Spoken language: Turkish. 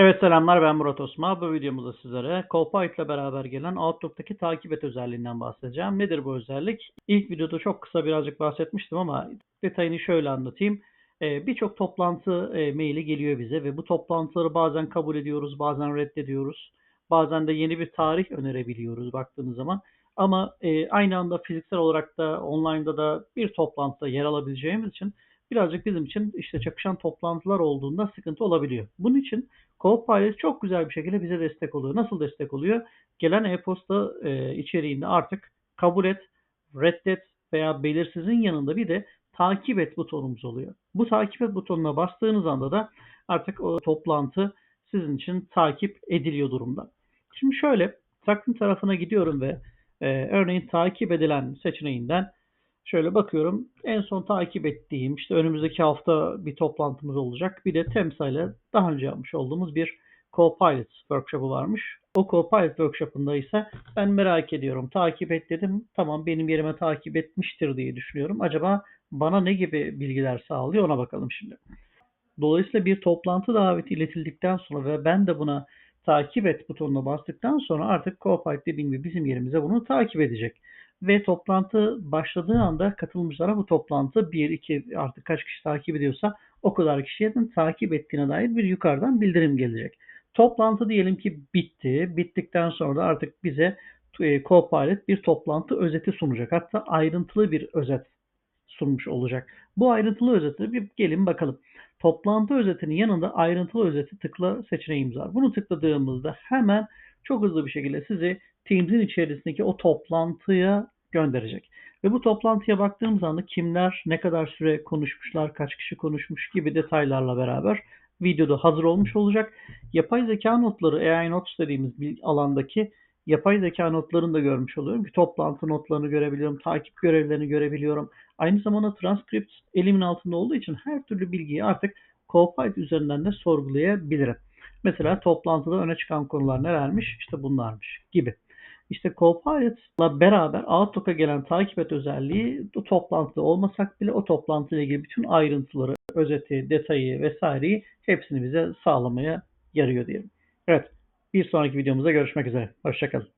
Evet selamlar ben Murat Osman. Bu videomuzda sizlere Copilot ile beraber gelen Outlook'taki takip et özelliğinden bahsedeceğim. Nedir bu özellik? İlk videoda çok kısa birazcık bahsetmiştim ama detayını şöyle anlatayım. Ee, Birçok toplantı e, maili geliyor bize ve bu toplantıları bazen kabul ediyoruz, bazen reddediyoruz. Bazen de yeni bir tarih önerebiliyoruz baktığınız zaman. Ama e, aynı anda fiziksel olarak da online'da da bir toplantıda yer alabileceğimiz için birazcık bizim için işte çakışan toplantılar olduğunda sıkıntı olabiliyor. Bunun için Copilot çok güzel bir şekilde bize destek oluyor. Nasıl destek oluyor? Gelen e-posta e, içeriğinde artık kabul et, reddet veya belirsizin yanında bir de takip et butonumuz oluyor. Bu takip et butonuna bastığınız anda da artık o toplantı sizin için takip ediliyor durumda. Şimdi şöyle takvim tarafına gidiyorum ve e, örneğin takip edilen seçeneğinden şöyle bakıyorum. En son takip ettiğim işte önümüzdeki hafta bir toplantımız olacak. Bir de Temsa ile daha önce yapmış olduğumuz bir Copilot workshop'u varmış. O Copilot workshop'ında ise ben merak ediyorum. Takip et dedim. Tamam benim yerime takip etmiştir diye düşünüyorum. Acaba bana ne gibi bilgiler sağlıyor ona bakalım şimdi. Dolayısıyla bir toplantı daveti iletildikten sonra ve ben de buna takip et butonuna bastıktan sonra artık Copilot dediğim gibi bizim yerimize bunu takip edecek. Ve toplantı başladığı anda katılımcılara bu toplantı 1, 2 artık kaç kişi takip ediyorsa o kadar kişiye takip ettiğine dair bir yukarıdan bildirim gelecek. Toplantı diyelim ki bitti. Bittikten sonra da artık bize e, Copilot bir toplantı özeti sunacak. Hatta ayrıntılı bir özet sunmuş olacak. Bu ayrıntılı özeti bir gelin bakalım. Toplantı özetinin yanında ayrıntılı özeti tıkla seçeneğimiz var. Bunu tıkladığımızda hemen çok hızlı bir şekilde sizi Teams'in içerisindeki o toplantıya gönderecek. Ve bu toplantıya baktığımız anda kimler ne kadar süre konuşmuşlar, kaç kişi konuşmuş gibi detaylarla beraber videoda hazır olmuş olacak. Yapay zeka notları, AI Notes dediğimiz bir alandaki yapay zeka notlarını da görmüş oluyorum. Bir toplantı notlarını görebiliyorum, takip görevlerini görebiliyorum. Aynı zamanda transkript elimin altında olduğu için her türlü bilgiyi artık Copilot üzerinden de sorgulayabilirim. Mesela toplantıda öne çıkan konular nelermiş? İşte bunlarmış gibi. İşte Copilot'la beraber Outlook'a gelen takip et özelliği o toplantıda olmasak bile o toplantıyla ilgili bütün ayrıntıları, özeti, detayı vesaireyi hepsini bize sağlamaya yarıyor diyelim. Evet, bir sonraki videomuzda görüşmek üzere. Hoşçakalın.